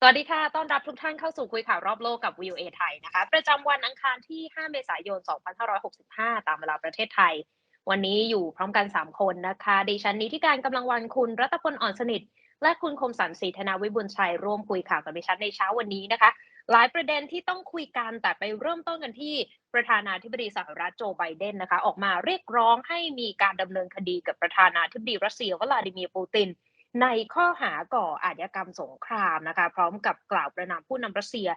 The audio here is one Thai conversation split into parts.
สวัสดีค่ะ ต้อนรับทุกท่านเข้าสู่คุยข่าวรอบโลกกับ VOA ไทยนะคะ ประจำวันอังคารที่ 5 เมษายน 2565 ตามเวลาประเทศไทย วันนี้อยู่พร้อมกัน 3 คนนะคะ ดิฉันนี้ที่การกำลังวันคุณรัตพลอ่อนสนิท และคุณคมสันศรีธนาวิบุญชัย ร่วมคุยข่าวกับดิฉันในเช้าวันนี้นะคะ หลายประเด็นที่ต้องคุยกันแต่ไปเริ่มต้นกันที่ประธานาธิบดีสหรัฐโจไบเดนนะคะ ออกมาเรียกร้องให้มีการดำเนินคดีกับประธานาธิบดีรัสเซียวลาดิเมียร์ปูติน ในข้อหาก่ออาชญากรรมสงครามนะคะ พร้อมกับกล่าวประนามผู้นำรัสเซีย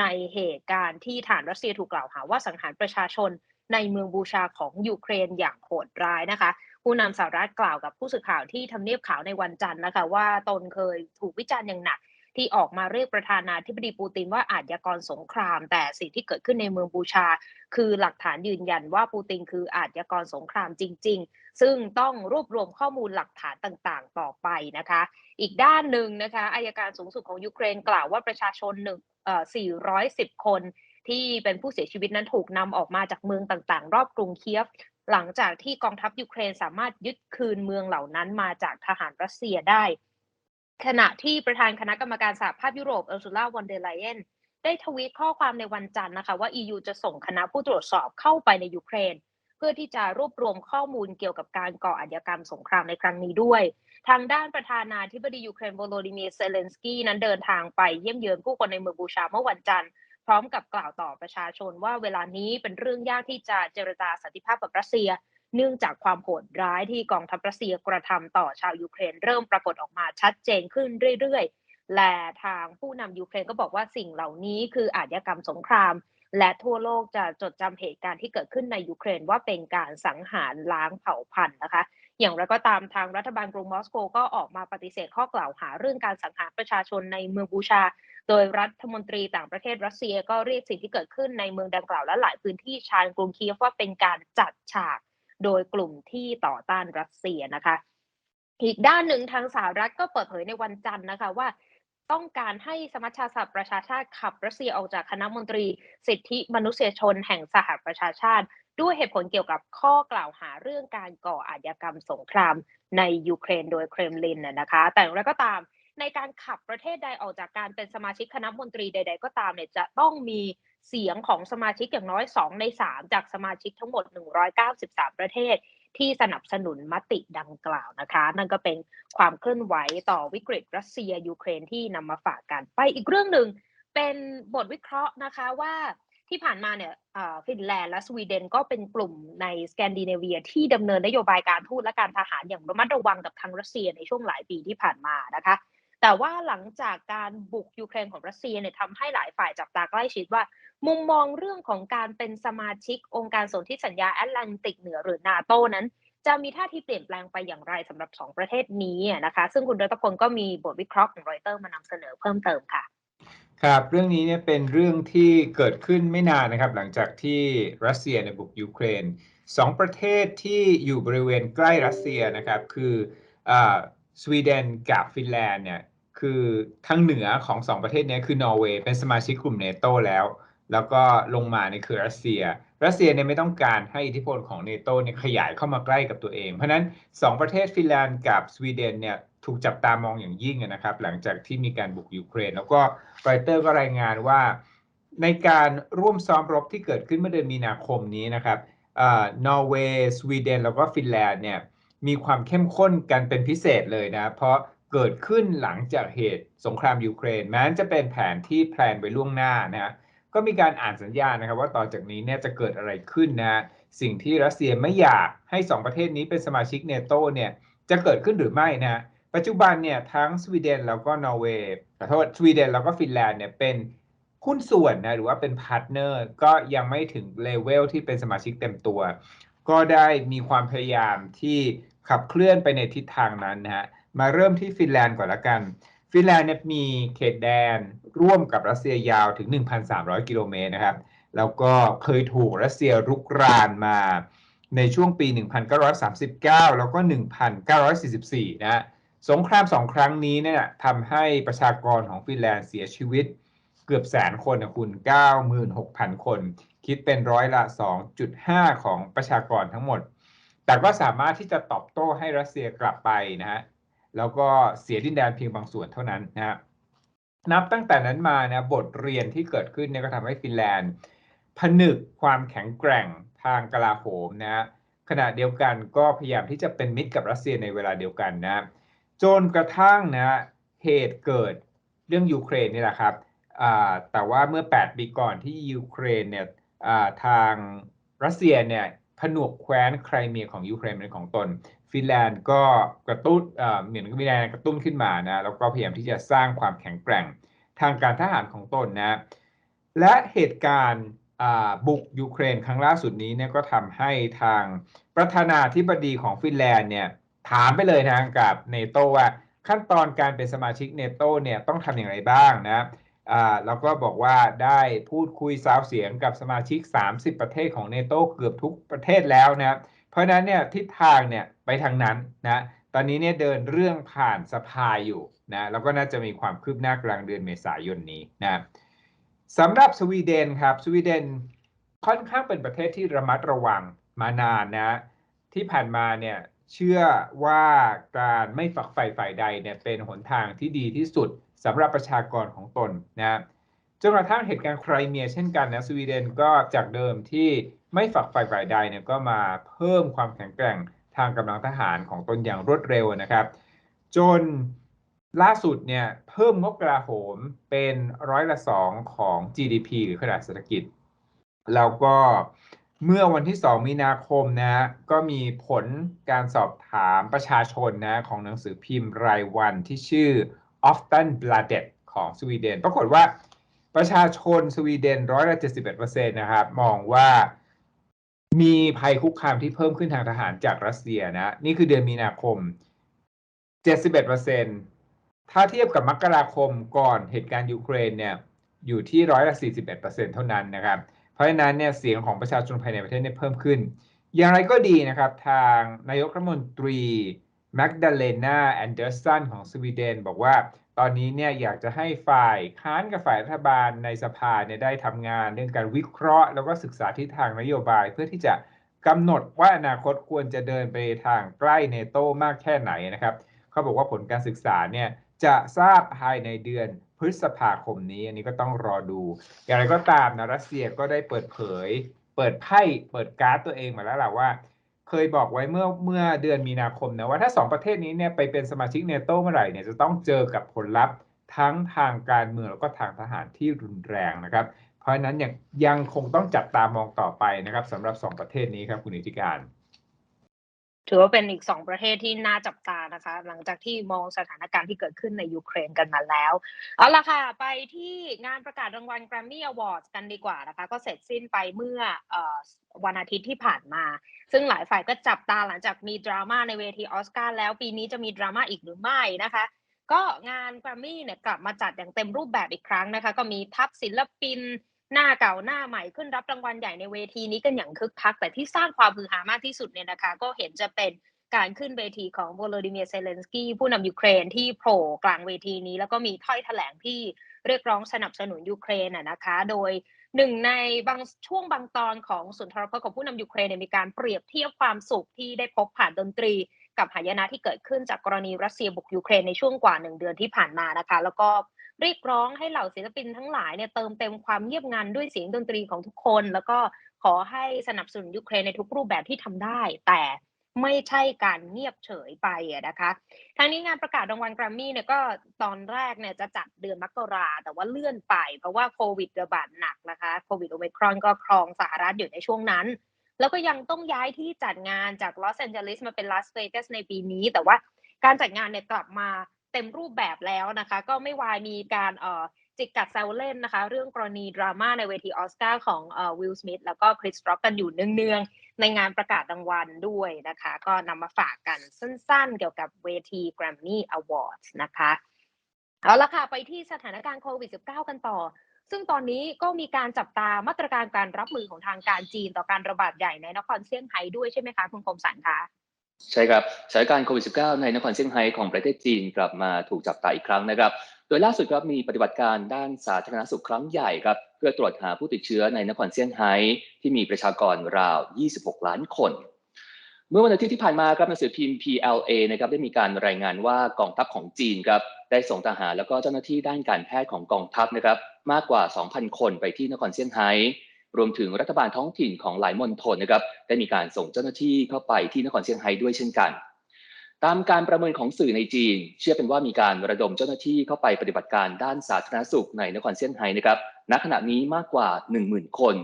ในเหตุการณ์ที่ฐานรัสเซียถูกกล่าวหาว่าสังหารประชาชนในเมืองบูชาของยูเครนอย่างโหดร้ายนะคะ ผู้นำสหรัฐกล่าวกับผู้สื่อข่าวที่ทำเนียบขาวในวันจันทร์นะคะ ว่าตนเคยถูกวิจารณ์อย่างหนัก ที่ออกมาเรียกประธานาธิบดีปูตินว่าอาชญากรสงคราม แต่สิ่งที่เกิดขึ้นในเมืองบูชา คือหลักฐานยืนยันว่าปูตินคืออาชญากรสงครามจริง ๆ ซึ่งต้องรวบรวมข้อมูลหลักฐานต่างๆ ต่อไปนะคะ อีกด้านหนึ่งนะคะอายการสูงสุดของยูเครนกล่าวว่าประชาชนหนึ่งเอ่อ410 คนที่เป็นผู้เสียชีวิตนั้นถูกนำออกมาจากเมืองต่างๆ รอบกรุงเคียฟ หลังจากที่กองทัพยูเครนสามารถยึดคืนเมืองเหล่านั้นมาจากทหารรัสเซียได้ ขณะที่ประธานคณะกรรมการสหภาพยุโรปเออร์ซูล่าวอนเดร์ไลเยนได้ทวีตข้อความในวันจันทร์นะคะว่า EU จะส่งคณะผู้ตรวจสอบเข้าไปในยูเครน เพื่อที่จะรวบรวมข้อมูลเกี่ยวกับการก่ออาชญากรรมสงครามในครั้งนี้ด้วย ทางด้านประธานาธิบดียูเครนโวโลดิเมียเซเลนสกี้นั้นเดินทางไปเยี่ยมเยือนผู้คนในเมืองบูชาเมื่อวันจันทร์ พร้อมกับกล่าวต่อประชาชนว่าเวลานี้เป็นเรื่องยากที่จะเจรจาสันติภาพกับรัสเซีย เนื่องจากความโหดร้ายที่กองทัพรัสเซียกระทำต่อชาวยูเครนเริ่มปรากฏออกมาชัดเจนขึ้นเรื่อยๆ และทางผู้นำยูเครนก็บอกว่าสิ่งเหล่านี้คืออาชญากรรมสงคราม และทั่วโลกจะจดจำเหตุการณ์ที่เกิดขึ้นในยูเครนว่าเป็นการสังหารล้างเผ่าพันธุ์นะคะ อย่างไรก็ตามทางรัฐบาลกรุงมอสโกก็ออกมาปฏิเสธข้อกล่าวหาเรื่องการสังหารประชาชนในเมืองบูชา โดยรัฐมนตรีต่างประเทศรัสเซียก็เรียกสิ่งที่เกิดขึ้นในเมืองดังกล่าวและหลายพื้นที่ชานกรุงเคียฟว่าเป็นการจัดฉาก โดยกลุ่มที่ต่อต้านรัสเซียนะคะ อีกด้านหนึ่งทางสหรัฐก็เปิดเผยในวันจันทร์นะคะว่าต้องการให้สมัชชาสหประชาชาติขับรัสเซียออกจากคณะมนตรีสิทธิมนุษยชนแห่งสหประชาชาติ ด้วยเหตุผลเกี่ยวกับข้อกล่าวหาเรื่องการก่ออาชญากรรมสงครามในยูเครนโดยเครมลินนะนะคะ แต่อย่างไรก็ตามในการขับประเทศใดออกจากการเป็นสมาชิกคณะมนตรีใด ๆ ก็ตามเนี่ยจะต้องมี เสียงของสมาชิกอย่างน้อย 2 ใน 3 จากสมาชิกทั้งหมด 193 ประเทศ ที่สนับสนุนมติดังกล่าวนะคะ นั่นก็เป็นความเคลื่อนไหวต่อวิกฤตรัสเซียยูเครนที่นำมาฝากกันไปอีกเรื่องหนึ่งเป็นบทวิเคราะห์นะคะว่าที่ผ่านมาเนี่ยฟินแลนด์และสวีเดนก็เป็นกลุ่มในสแกนดิเนเวียที่ดำเนินนโยบายการทูตและการทหารอย่างระมัดระวังกับทางรัสเซียในช่วงหลายปีที่ผ่านมานะคะ แต่ว่าหลังจากการบุกยูเครนของรัสเซียเนี่ยทำให้หลายฝ่ายจับตาใกล้ชิดว่า มุมมองเรื่องของการเป็นสมาชิกองค์การสนธิสัญญาแอตแลนติกเหนือหรือนาโตนั้น จะมีท่าทีเปลี่ยนแปลงไปอย่างไรสำหรับ 2 ประเทศนี้นะคะ ซึ่งคุณรัตพลก็มีบทวิเคราะห์ของรอยเตอร์มานำเสนอเพิ่มเติมค่ะ ครับเรื่องนี้เนี่ยเป็นเรื่องที่เกิดขึ้นไม่นานนะครับ หลังจากที่รัสเซียในบุกยูเครนสองประเทศที่อยู่บริเวณใกล้รัสเซียนะครับคือสวีเดนกับฟินแลนด์เนี่ยคือทางเหนือของสองประเทศนี้คือนอร์เวย์เป็นสมาชิกกลุ่มเนโตแล้ว แล้วก็ลงมาในคือรัสเซีย รัสเซียเนี่ยไม่ต้องการให้อิทธิพลของเนโตเนี่ยขยายเข้ามาใกล้กับตัวเอง เพราะนั้น 2 ประเทศฟินแลนด์กับสวีเดนเนี่ยถูกจับตามองอย่างยิ่งนะครับ หลังจากที่มีการบุกยูเครน แล้วก็รอยเตอร์ก็รายงานว่าในการร่วมซ้อมรบที่เกิดขึ้นเมื่อเดือนมีนาคมนี้นะครับนอร์เวย์ สวีเดน แล้วก็ฟินแลนด์เนี่ยมีความเข้มข้นกันเป็นพิเศษเลยนะ เพราะเกิดขึ้นหลังจากเหตุสงครามยูเครนแม้จะเป็นแผนที่แพลนไว้ล่วงหน้านะ ก็มีการอ่านสัญญานะครับ ว่าต่อจากนี้เนี่ยจะเกิดอะไรขึ้นนะสิ่งที่รัสเซียไม่อยากให้ 2 ประเทศนี้เป็นสมาชิกเนโตเนี่ยจะเกิดขึ้นหรือไม่นะปัจจุบันเนี่ยทั้งสวีเดนแล้วก็นอร์เวย์ขอโทษสวีเดนแล้วก็ฟินแลนด์เนี่ยเป็นหุ้นส่วนนะหรือว่าเป็นพาร์ทเนอร์ก็ยังไม่ถึงเลเวลที่เป็นสมาชิกเต็มตัว ก็ได้มีความพยายามที่ขับเคลื่อนไปในทิศทางนั้นนะฮะมาเริ่มที่ฟินแลนด์ก่อนละกัน ฟินแลนด์เนี่ยมีเขตแดนร่วมกับรัสเซียยาวถึง 1,300 กิโลเมตรนะครับ แล้วก็เคยถูกรัสเซียรุกรานมาในช่วงปี 1939 แล้วก็ 1944 นะสงครามสองครั้งนี้เนี่ยทำให้ประชากรของฟินแลนด์เสียชีวิตเกือบแสนคนนะคุณ 96,000 คน คิดเป็นร้อยละ 2.5 ของประชากรทั้งหมด แต่ก็สามารถที่จะตอบโต้ให้รัสเซียกลับไปนะฮะ แล้วก็เสียดินแดนเพียงบางส่วนเท่านั้นนะฮะนับตั้งแต่นั้นมานะบทเรียนที่เกิดขึ้นเนี่ยก็ทำให้ฟินแลนด์ผนึกความแข็งแกร่งทางกลาโหมนะขณะเดียวกันก็พยายามที่จะเป็นมิตรกับรัสเซียในเวลาเดียวกันนะจนกระทั่งนะเหตุเกิดเรื่องยูเครนนี่แหละครับแต่ว่าเมื่อ 8 ปีก่อนที่ยูเครนเนี่ยทางรัสเซียเนี่ย ผนวกแคว้นไครเมียของยูเครนเป็นของตน ฟินแลนด์ก็กระตุ้นเหมือนกับฟินแลนด์กระตุ้นขึ้นมานะแล้วก็พยายามที่จะสร้างความแข็งแกร่งทางการทหารของตนนะและเหตุการณ์บุกยูเครนครั้งล่าสุดนี้เนี่ยก็ทำให้ทางประธานาธิบดีของฟินแลนด์เนี่ยถามไปเลยนะกับเนโตว่าขั้นตอนการเป็นสมาชิกเนโตเนี่ยต้องทำอย่างไรบ้างนะ อ่าแล้วก็บอกว่าได้พูดคุยซาวเสียงกับสมาชิก 30 ประเทศของเนโตเกือบทุกประเทศแล้วนะเพราะฉะนั้นเนี่ยทิศทางเนี่ยไปทางนั้นนะตอนนี้เนี่ยเดินเรื่องผ่านสภาอยู่นะแล้วก็น่าจะมีความคืบหน้ากลางเดือนเมษายนนี้นะสำหรับสวีเดนครับสวีเดนค่อนข้างเป็นประเทศที่ระมัดระวังมานานนะที่ผ่านมาเนี่ยเชื่อว่าการไม่ฝักใฝ่ฝ่ายใดเนี่ยเป็นหนทางที่ดีที่สุด สำหรับประชากรของตนนะจนกระทั่งเหตุการณ์ไครเมียเช่นกันนะสวีเดนก็จากเดิมที่ไม่ฝักใฝ่ฝ่ายใดเนี่ยก็มาเพิ่มความแข็งแกร่งทางกำลังทหารของตนอย่างรวดเร็วนะครับ จนล่าสุดเนี่ยเพิ่มงบกลาโหมเป็นร้อยละสองของ GDP หรือขนาดเศรษฐกิจ แล้วก็เมื่อวันที่ 2 มีนาคมนะก็มีผลการสอบถามประชาชนนะของหนังสือพิมพ์รายวันที่ชื่อ o f t e n b l a d e t ของสวีเดน ปรากฏว่าประชาชนสวีเดนร้อยละ71%นะครับ มองว่ามีภัยคุกคามที่เพิ่มขึ้นทางทหารจากรัสเซียนะ นี่คือเดือนมีนาคม71%ถ้าเทียบกับมกราคมก่อนเหตุการณ์ยูเครนเนี่ยอยู่ที่ร้อยละ41%เท่านั้นนะครับ เพราะฉะนั้นเนี่ยเสียงของประชาชนภายในประเทศเนี่ยเพิ่มขึ้น อย่างไรก็ดีนะครับ ทางนายกรัฐมนตรี แมกดาเลนาแอนเดอร์สันของสวีเดน บอกว่าตอนนี้เนี่ยอยากจะให้ฝ่ายค้านกับฝ่ายรัฐบาลในสภาเนี่ยได้ทำงานเรื่องการวิเคราะห์ แล้วก็ศึกษาทิศทางนโยบายเพื่อที่จะกำหนดว่าอนาคตควรจะเดินไปทางใกล้เนโตมากแค่ไหนนะครับเขาบอกว่าผลการศึกษาเนี่ยจะทราบภายในเดือนพฤษภาคมนี้ อันนี้ก็ต้องรอดู อย่างไรก็ตามนะรัสเซียก็ได้เปิดเผย เปิดไพ่เปิดการ์ดตัวเองมาแล้วล่ะว่า เคยบอกไว้เมื่อเมื่อเดือนมีนาคมนะว่าถ้าสองประเทศนี้เนี่ยไปเป็นสมาชิกเนโตเมื่อไหร่เนี่ยจะต้องเจอกับผลลัพธ์ทั้งทางการเมืองแล้วก็ทางทหารที่รุนแรงนะครับ เพราะฉะนั้นยังยังคงต้องจับตามองต่อไปนะครับสำหรับสองประเทศนี้ครับคุณอิทธิการ ถือว่าเป็นอีกสองประเทศที่น่าจับตานะคะ หลังจากที่มองสถานการณ์ที่เกิดขึ้นในยูเครนกันมาแล้ว เอาละค่ะ ไปที่งานประกาศรางวัล Grammy Awards กันดีกว่านะคะ ก็เสร็จสิ้นไปเมื่อเออวันอาทิตย์ที่ผ่านมา ซึ่งหลายฝ่ายก็จับตาหลังจากมีดราม่าในเวทีออสการ์แล้วปีนี้จะมีดราม่าอีกหรือไม่นะคะก็งาน Grammy เนี่ยกลับมาจัดอย่างเต็มรูปแบบอีกครั้งนะคะ ก็มีทัพศิลปิน หน้าเก่าหน้าใหม่ขึ้นรับรางวัลใหญ่ในเวทีนี้กันอย่างคึกคัก แต่ที่สร้างความฮือฮามากที่สุดเนี่ยนะคะ ก็เห็นจะเป็นการขึ้นเวทีของโวโลดิเมียร์เซเลนสกี้ผู้นำยูเครนที่โผล่กลางเวทีนี้ แล้วก็มีถ้อยแถลงที่เรียกร้องสนับสนุนยูเครนน่ะนะคะ โดยหนึ่งในบางช่วงบางตอนของสุนทรพจน์ของผู้นำยูเครนเนี่ยมีการเปรียบเทียบความสุขที่ได้พบผ่านดนตรี กับหายนะที่เกิดขึ้นจากกรณีรัสเซียบุกยูเครนในช่วงกว่าหนึ่งเดือนที่ผ่านมานะคะ แล้วก็ เรียกร้องให้เหล่าศิลปินทั้งหลายเนี่ยเติมเต็มความเงียบงันด้วยเสียงดนตรีของทุกคน แล้วก็ขอให้สนับสนุนยูเครนในทุกรูปแบบที่ทำได้ แต่ไม่ใช่การเงียบเฉยไปนะคะทั้งนี้งานประกาศรางวัลแกรมมี่เนี่ยก็ตอนแรกเนี่ยจะจัดเดือนมกราแต่ว่าเลื่อนไป เพราะว่าโควิดระบาดหนักนะคะโควิดโอเมครอนก็ครองสหรัฐอยู่ในช่วงนั้น แล้วก็ยังต้องย้ายที่จัดงานจากลอสแอนเจลิสมาเป็นลาสเวกัสในปีนี้ แต่ว่าการจัดงานเนี่ยกลับมา เต็มรูปแบบแล้วนะคะ ก็ไม่วายมีการเอ่อจิกกัดแซวเล่นนะคะ เรื่องกรณีดราม่าในเวทีออสการ์ของเอ่อวิลสมิธแล้วก็คริสร็อกกันอยู่เนืองๆ ในงานประกาศรางวัลด้วยนะคะ ก็นำมาฝากกันสั้นๆ เกี่ยวกับเวที Grammy Awards นะคะเอาละค่ะ ไปที่สถานการณ์โควิด -19 กันต่อ ซึ่งตอนนี้ก็มีการจับตามาตรการการรับมือของทางการจีนต่อการระบาดใหญ่ในนครเซี่ยงไฮ้ด้วยใช่ไหมคะ คุณคมสันคะ ใช่ครับสถานการณ์โควิด -19 ในนครเซี่ยงไฮ้ของประเทศจีนกลับมาถูกจับตาอีกครั้งนะครับ โดยล่าสุดครับมีปฏิบัติการด้านสาธารณสุขครั้งใหญ่ครับเพื่อตรวจหาผู้ติดเชื้อในนครเซี่ยงไฮ้ที่มีประชากรราว 26 ล้านคน เมื่อวันอาทิตย์ที่ผ่านมาครับหนังสือพิมพ์ PLA นะครับได้มีการรายงานว่ากองทัพของจีนครับได้ส่งทหารแล้วก็เจ้าหน้าที่ด้านการแพทย์ของกองทัพนะครับมากกว่า 2,000 คนไปที่นครเซี่ยงไฮ้ รวมถึงรัฐบาลท้องถิ่นของหลายมณฑลนะครับได้มีการส่งเจ้าหน้าที่เข้าไปที่นครเซี่ยงไฮ้ด้วยเช่นกัน ตามการประเมินของสื่อในจีน เชื่อเป็นว่ามีการระดมเจ้าหน้าที่เข้าไปปฏิบัติการด้านสาธารณสุขในนครเซี่ยงไฮ้นะครับณขณะนี้มากกว่า 10,000 คน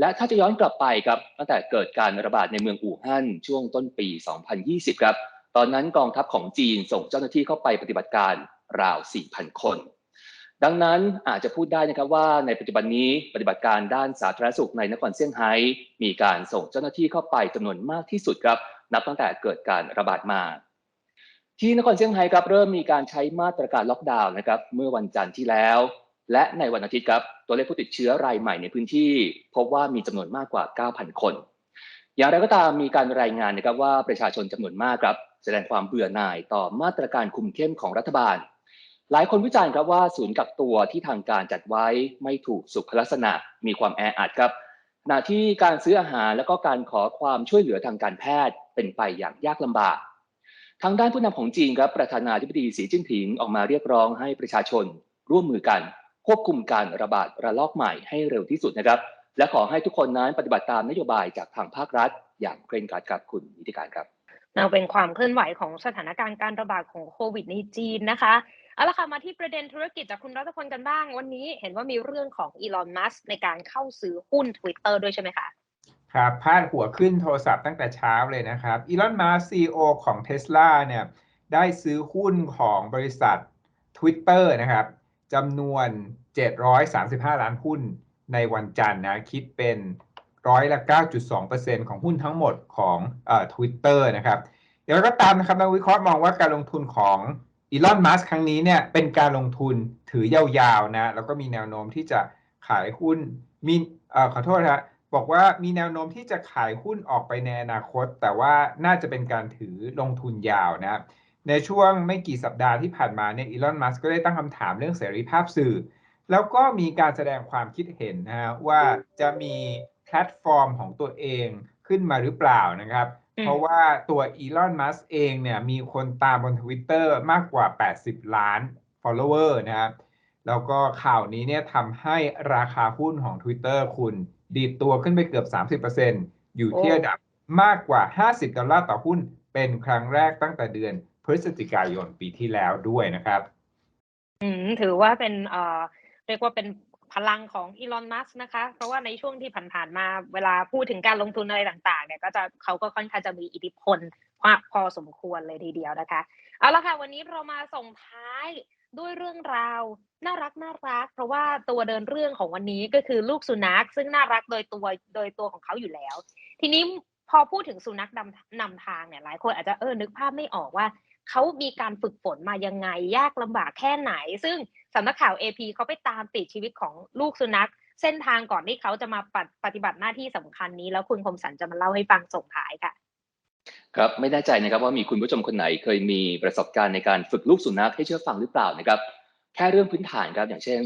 และถ้าจะย้อนกลับไปครับตั้งแต่เกิดการระบาดในเมืองอู่ฮั่นช่วงต้นปี 2020 ครับตอนนั้นกองทัพของจีนส่งเจ้าหน้าที่เข้าไปปฏิบัติการราว 4,000 คน ดังนั้นอาจจะพูดได้นะครับว่าในปัจจุบันนี้ปฏิบัติการด้านสาธารณสุขในนครเซี่ยงไฮ้มีการส่งเจ้าหน้าที่เข้าไปจำนวนมากที่สุดครับ นับตั้งแต่เกิดการระบาดมา ที่นครเซี่ยงไฮ้ครับเริ่มมีการใช้มาตรการล็อกดาวน์นะครับเมื่อวันจันทร์ที่แล้ว และในวันอาทิตย์ครับตัวเลขผู้ติดเชื้อรายใหม่ในพื้นที่ พบว่ามีจำนวนมากกว่า 9,000 คน อย่างไรก็ตามมีการรายงานนะครับว่าประชาชนจำนวนมากครับ แสดงความเบื่อหน่ายต่อมาตรการคุมเข้มของรัฐบาล หลายคนวิจารณ์ครับว่าศูนย์กักตัวที่ทางการจัดไว้ไม่ถูกสุขลักษณะมีความแออัดครับขณะที่การซื้ออาหารและก็การขอความช่วยเหลือทางการแพทย์เป็นไปอย่างยากลำบากทางด้านผู้นำของจีนครับประธานาธิบดีสีจิ้นผิงออกมาเรียกร้องให้ประชาชน ร่วมมือกัน ควบคุมการระบาดระลอกใหม่ให้เร็วที่สุดนะครับ และขอให้ทุกคนนั้นปฏิบัติตามนโยบายจากทางภาครัฐ อย่างเคร่งครัดครับคุณนิติการครับเราเป็นความเคลื่อนไหวของสถานการณ์การระบาดของโควิดในจีนนะคะ เอาละค่ะมาที่ประเด็นธุรกิจจากคุณรัตพลกันบ้าง วันนี้เห็นว่ามีเรื่องของอีลอนมัสในการเข้าซื้อหุ้น Twitter ด้วยใช่ไหมคะครับพาดหัวขึ้นโทรศัพท์ตั้งแต่เช้าเลยนะครับอีลอนมัสซีอของ Tesla เนี่ยได้ซื้อหุ้นของบริษัท Twitter นะครับจำนวน 735 ล้านหุ้นในวันจันทร์นะคิดเป็นร้อยละ 9.2%ของหุ้นทั้งหมดของเอ่อ Twitter นะครับเดี๋ยวก็ตามนะครับนักวิเคราะห์มองว่าการลงทุนของ อีลอนมัสครั้งนี้เนี่ยเป็นการลงทุนถือยาวๆนะแล้วก็มีแนวโน้มที่จะขายหุ้นมีเอ่อขอโทษครับอกว่ามีแนวโน้มที่จะขายหุ้นออกไปในอนาคต แต่ว่าน่าจะเป็นการถือลงทุนยาวนะในช่วงไม่กี่สัปดาห์ที่ผ่านมาเนี่ยอีลอนมัสก็ได้ตั้งคำถามเรื่องเสรีภาพสื่อ แล้วก็มีการแสดงความคิดเห็นนะว่าจะมีแพลตฟอร์มของตัวเองขึ้นมาหรือเปล่านะครับ เพราะว่าตัวอีลอนมัสเองเนี่ยมีคนตามบน Twitter มากกว่า 80 ล้าน follower นะครับ แล้วก็ข่าวนี้เนี่ยทำให้ราคาหุ้นของ Twitter คุณดีดตัวขึ้นไปเกือบ 30%อยู่ที่โอ้ระดับมากกว่า 50 ดอลลาร์ต่อหุ้น เป็นครั้งแรกตั้งแต่เดือนพฤศจิกายนปีที่แล้วด้วยนะครับ อืมถือว่าเป็นเอ่อเรียกว่าเป็น พลังของอีลอนมัสนะคะ เพราะว่าในช่วงที่ผ่านๆมาเวลาพูดถึงการลงทุนอะไรต่างๆเนี่ยก็จะเขาก็ค่อนข้างจะมีอิทธิพลมากพอสมควรเลยทีเดียวนะคะ เอาละค่ะ วันนี้เรามาส่งท้ายด้วยเรื่องราวน่ารักน่ารัก เพราะว่าตัวเดินเรื่องของวันนี้ก็คือลูกสุนัข ซึ่งน่ารักโดยตัวโดยตัวของเขาอยู่แล้ว ทีนี้พอพูดถึงสุนัขนำนำทางเนี่ยหลายคนอาจจะเออนึกภาพไม่ออกว่าเขามีการฝึกฝนมายังไงยากลำบากแค่ไหน ซึ่ง สำนักข่าว AP เขาไปตามติดชีวิตของลูกสุนัข เส้นทางก่อนที่เขาจะมาปฏิปฏิบัติหน้าที่สำคัญนี้ แล้วคุณคมสันจะมาเล่าให้ฟังส่งท้ายค่ะ ครับไม่แน่ใจนะครับว่ามีคุณผู้ชมคนไหนเคยมีประสบการณ์ในการฝึกลูกสุนัขให้เชื่อฟังหรือเปล่านะครับ แค่เรื่องพื้นฐานครับอย่างเช่น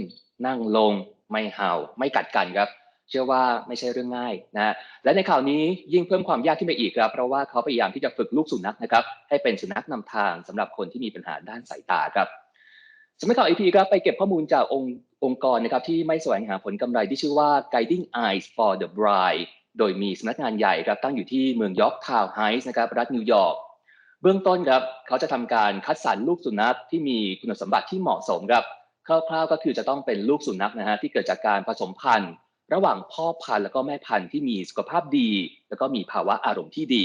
นั่งลงไม่เห่า ไม่กัดกันครับเชื่อว่าไม่ใช่เรื่องง่ายนะและในข่าวนี้ยิ่งเพิ่มความยากขึ้นไปอีกครับเพราะว่าเขาพยายามที่จะฝึกลูกสุนัขนะครับให้เป็นสุนัขนำทางสำหรับคนที่มีปัญหาด้านสายตาครับ สำนักข่าว AP ครับไปเก็บข้อมูลจากองค์องค์กรนะครับที่ไม่แสวงหาผลกำไรที่ชื่อว่า Guiding Eyes for the Blind โดยมีสำนักงานใหญ่ครับตั้งอยู่ที่เมืองยอร์กทาวน์ไฮส์นะครับรัฐนิวยอร์กเบื้องต้นครับเขาจะทำการคัดสรรลูกสุนัขที่มีคุณสมบัติที่เหมาะสมครับคร่าวๆก็คือจะต้องเป็นลูกสุนัขนะฮะที่เกิดจากการผสมพันธุ์ ระหว่างพ่อพันธุ์แล้วก็แม่พันธุ์ที่มีสุขภาพดี แล้วก็มีภาวะอารมณ์ที่ดี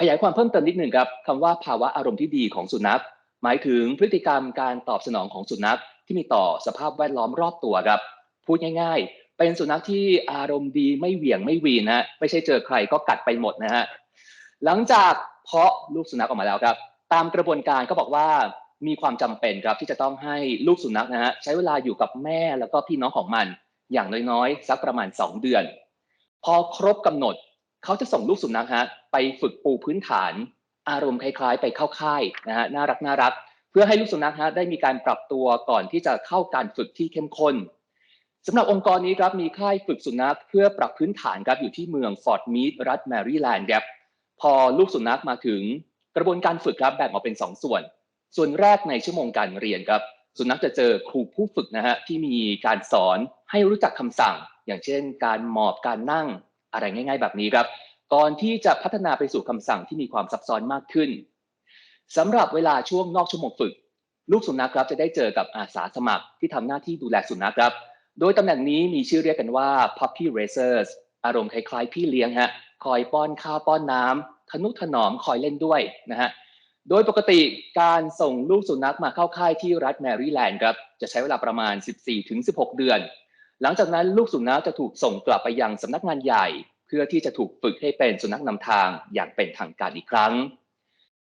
ขยายความเพิ่มเติมนิดหนึ่งครับคำว่าภาวะอารมณ์ที่ดีของสุนัข หมายถึงพฤติกรรมการตอบสนองของสุนัขที่มีต่อสภาพแวดล้อมรอบตัวครับ พูดง่าย ๆ เป็นสุนัขที่อารมณ์ดีไม่เหวี่ยงไม่วีนนะฮะไม่ใช่เจอใครก็กัดไปหมดนะฮะหลังจากเพาะลูกสุนัขออกมาแล้วครับ ตามกระบวนการก็บอกว่ามีความจำเป็นครับที่จะต้องให้ลูกสุนัขนะฮะใช้เวลาอยู่กับแม่แล้วก็พี่น้องของมัน อย่างน้อยๆสักประมาณ 2 เดือน พอครบกำหนดเขาจะส่งลูกสุนัขฮะไปฝึกปูพื้นฐาน อารมณ์คล้ายๆ ไปเข้าค่ายนะฮะน่ารักน่ารัก เพื่อให้ลูกสุนัขฮะได้มีการปรับตัวก่อนที่จะเข้าการฝึกที่เข้มข้นสำหรับองค์กรนี้ครับมีค่ายฝึกสุนัขเพื่อปรับพื้นฐานครับอยู่ที่เมืองฟอร์ดมีดรัฐแมริแลนด์ครับพอลูกสุนัขมาถึงกระบวนการฝึกครับแบ่งออกเป็น 2 ส่วน ส่วนแรกในชั่วโมงการเรียนครับ สุนัขจะเจอครูผู้ฝึกนะฮะที่มีการสอนให้รู้จักคำสั่ง อย่างเช่น การหมอบการนั่งอะไรง่าย ๆ แบบนี้ครับ ก่อนที่จะพัฒนาไปสู่คำสั่งที่มีความซับซ้อนมากขึ้นสำหรับเวลาช่วงนอกชั่วโมงฝึก ลูกสุนัขครับจะได้เจอกับอาสาสมัครที่ทำหน้าที่ดูแลสุนัขครับ โดยตำแหน่งนี้มีชื่อเรียกกันว่า puppy raisers อารมณ์คล้ายๆพี่เลี้ยงฮะคอยป้อนข้าวป้อนน้ำทนุถนอมคอยเล่นด้วยนะฮะโดยปกติการส่งลูกสุนัขมาเข้าค่ายที่รัฐแมริแลนด์ครับจะใช้เวลาประมาณ 14-16 เดือน หลังจากนั้นลูกสุนัขจะถูกส่งกลับไปยังสำนักงานใหญ่ พื่อที่จะถูกฝึกให้เป็นสุนัขนำทางอย่างเป็นทางการอีกครั้ง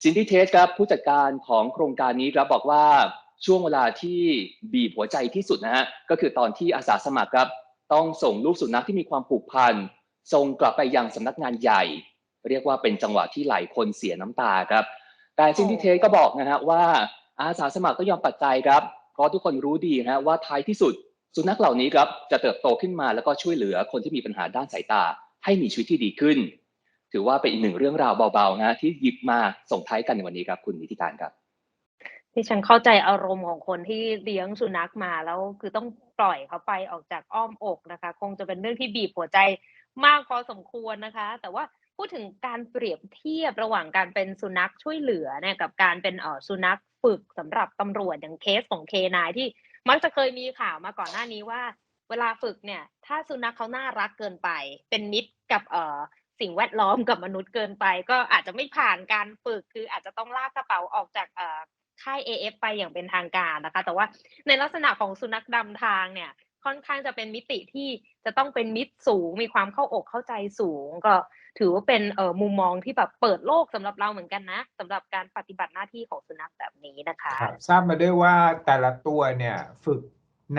ซินดี้เทสครับผู้จัดการของโครงการนี้ครับบอกว่าช่วงเวลาที่บีบหัวใจที่สุดนะฮะก็คือตอนที่อาสาสมัครครับ ต้องส่งลูกสุนัขที่มีความผูกพันส่งกลับไปยังสำนักงานใหญ่ เรียกว่าเป็นจังหวะที่หลายคนเสียน้ำตาครับ แต่ซินดี้เทสก็บอกนะฮะว่าอาสาสมัครก็ยอมปัดใจครับ เพราะทุกคนรู้ดีนะฮะว่าท้ายที่สุด สุนัขเหล่านี้ครับจะเติบโตขึ้นมาแล้วก็ช่วยเหลือคนที่มีปัญหาด้านสายตา ให้มีชีวิตที่ดีขึ้น ถือว่าเป็นอีกหนึ่งเรื่องราวเบาๆนะที่หยิบมาส่งท้ายกันในวันนี้ครับ คุณนิติการครับที่ฉันเข้าใจอารมณ์ของคนที่เลี้ยงสุนัขมาแล้วคือต้องปล่อยเขาไปออกจากอ้อมอกนะคะ คงจะเป็นเรื่องที่บีบหัวใจมากพอสมควรนะคะ แต่ว่าพูดถึงการเปรียบเทียบระหว่างการเป็นสุนัขช่วยเหลือเนี่ยกับการเป็นออสุนัขฝึกสำหรับตำรวจอย่างเคสของเคนายที่มักจะเคยมีข่าวมาก่อนหน้านี้ว่า เวลาฝึกเนี่ย ถ้าสุนัขเขาน่ารักเกินไป เป็นมิตรกับเอ่อสิ่งแวดล้อมกับมนุษย์เกินไป ก็อาจจะไม่ผ่านการฝึกคืออาจจะต้องลากกระเป๋าออกจากเอ่อค่าย AF ไปอย่างเป็นทางการนะคะ แต่ว่าในลักษณะของสุนัขดำทางเนี่ย ค่อนข้างจะเป็นมิติที่จะต้องเป็นมิตรสูง มีความเข้าอกเข้าใจสูง ก็ถือว่าเป็นเอ่อมุมมองที่แบบเปิดโลกสำหรับเราเหมือนกันนะสำหรับการปฏิบัติหน้าที่ของสุนัขแบบนี้นะคะครับทราบมาด้วยว่าแต่ละตัวเนี่ยฝึก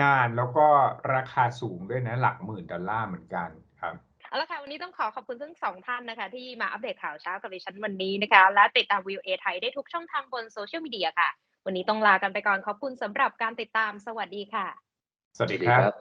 นานแล้วก็ราคาสูงด้วยนะ หลักหมื่นดอลลาร์เหมือนกันครับเอาละค่ะวันนี้ต้องขอขอบคุณทั้งสองท่านนะคะ ที่มาอัปเดตข่าวเช้ากับดิฉันวันนี้นะคะ และติดตามวิวเอไทยได้ทุกช่องทางบนโซเชียลมีเดียค่ะ วันนี้ต้องลากันไปก่อนขอบคุณสำหรับการติดตามสวัสดีค่ะ สวัสดีครับ